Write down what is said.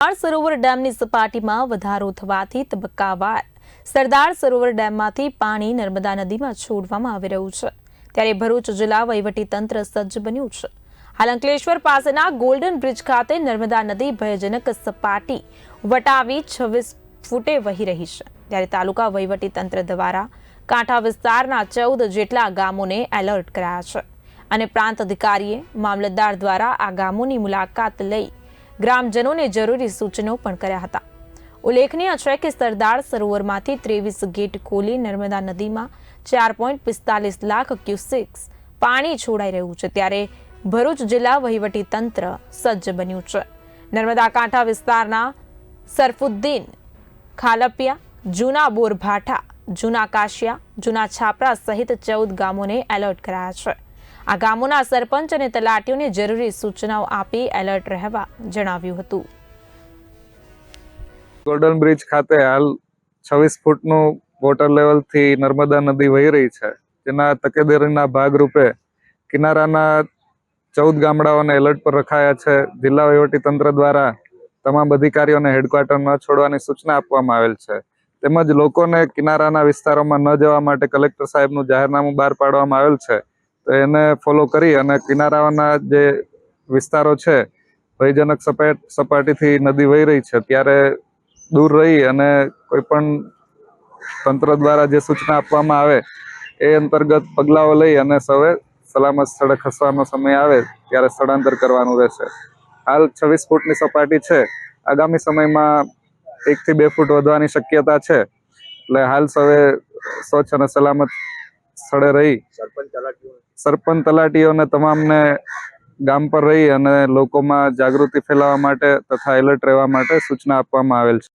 સરદાર સરોવર ડેમની સપાટીમાં વધારો થવાથી તબક્કાવાર સરદાર સરોવર ડેમમાંથી પાણી નર્મદા નદીમાં છોડવામાં આવી રહ્યું છે. ત્યારે ભરૂચ જિલ્લા વહીવટીતંત્ર સજ્જ બન્યું છે. હાલ અંકલેશ્વર પાસેના ગોલ્ડન બ્રિજ ખાતે નર્મદા નદી ભયજનક સપાટી વટાવી છવ્વીસ ફૂટે વહી રહી છે. ત્યારે તાલુકા વહીવટીતંત્ર દ્વારા કાંઠા વિસ્તારના ચૌદ જેટલા ગામોને એલર્ટ કરાયા છે. અને પ્રાંત અધિકારીએ મામલતદાર દ્વારા આ ગામોની મુલાકાત લઈ ગ્રામજનોને જરૂરી સૂચનો પણ કર્યા હતા. ઉલ્લેખનીય છે કે સરદાર સરોવરમાંથી ત્રેવીસ ગેટ ખોલી નર્મદા નદીમાં ચાર પોઈન્ટ પિસ્તાલીસ લાખ ક્યુસેક્સ પાણી છોડાઈ રહ્યું છે ત્યારે ભરૂચ જિલ્લા વહીવટી તંત્ર સજ્જ બન્યું છે. નર્મદા કાંઠા વિસ્તારના સરફુદ્દીન, ખાલપિયા, જૂના બોરભાઠા, જૂના કાશિયા, જૂના છાપરા સહિત ચૌદ ગામોને એલર્ટ કરાયા છે. આ ગામોના સરપંચ અને તલાટીઓને જરૂરી સૂચનાઓ આપી એલર્ટ રહેવા જણાવ્યું હતું. ગોલ્ડન બ્રિજ ખાતે હાલ છવ્વીસ ફૂટનું વોટર લેવલથી નર્મદા નદી વહી રહી છે. જેના તકેદારીના ભાગરૂપે કિનારાના ચૌદ ગામડાઓને એલર્ટ પર રખાયા છે. જિલ્લા વહીવટી તંત્ર દ્વારા તમામ અધિકારીઓને હેડક્વાર્ટર ન છોડવાની સૂચના આપવામાં આવેલ છે. તેમજ લોકોને કિનારાના વિસ્તારોમાં ન જવા માટે કલેક્ટર સાહેબનું જાહેરનામું બહાર પાડવામાં આવેલ છે. તો એને ફોલો કરી અને કિનારાના જે વિસ્તારો છે, ભયજનક સપાટ, સપાટીથી નદી વહી રહી છે, ત્યારે દૂર રહી અને કોઈ પણ તંત્ર દ્વારા જે સૂચના આપવામાં આવે, એ અંતર્ગત પગલાઓ લઈ અને સૌએ સલામત સ્થળે ખસવાનો સમય આવે, ત્યારે સ્થળાંતર કરવાનું રહેશે. હાલ છવ્વીસ ફૂટની સપાટી છે. આગામી સમયમાં એકથી બે ફૂટ વધવાની શક્યતા છે. એટલે હાલ સૌએ સ્વચ્છ અને સલામત સ્થળે રહી. સરપંચ તલાટીઓને તમામને ગામ પર રહી અને લોકોમાં જાગૃતિ ફેલાવવા માટે તથા એલર્ટ રહેવા માટે સૂચના આપવામાં આવેલ છે.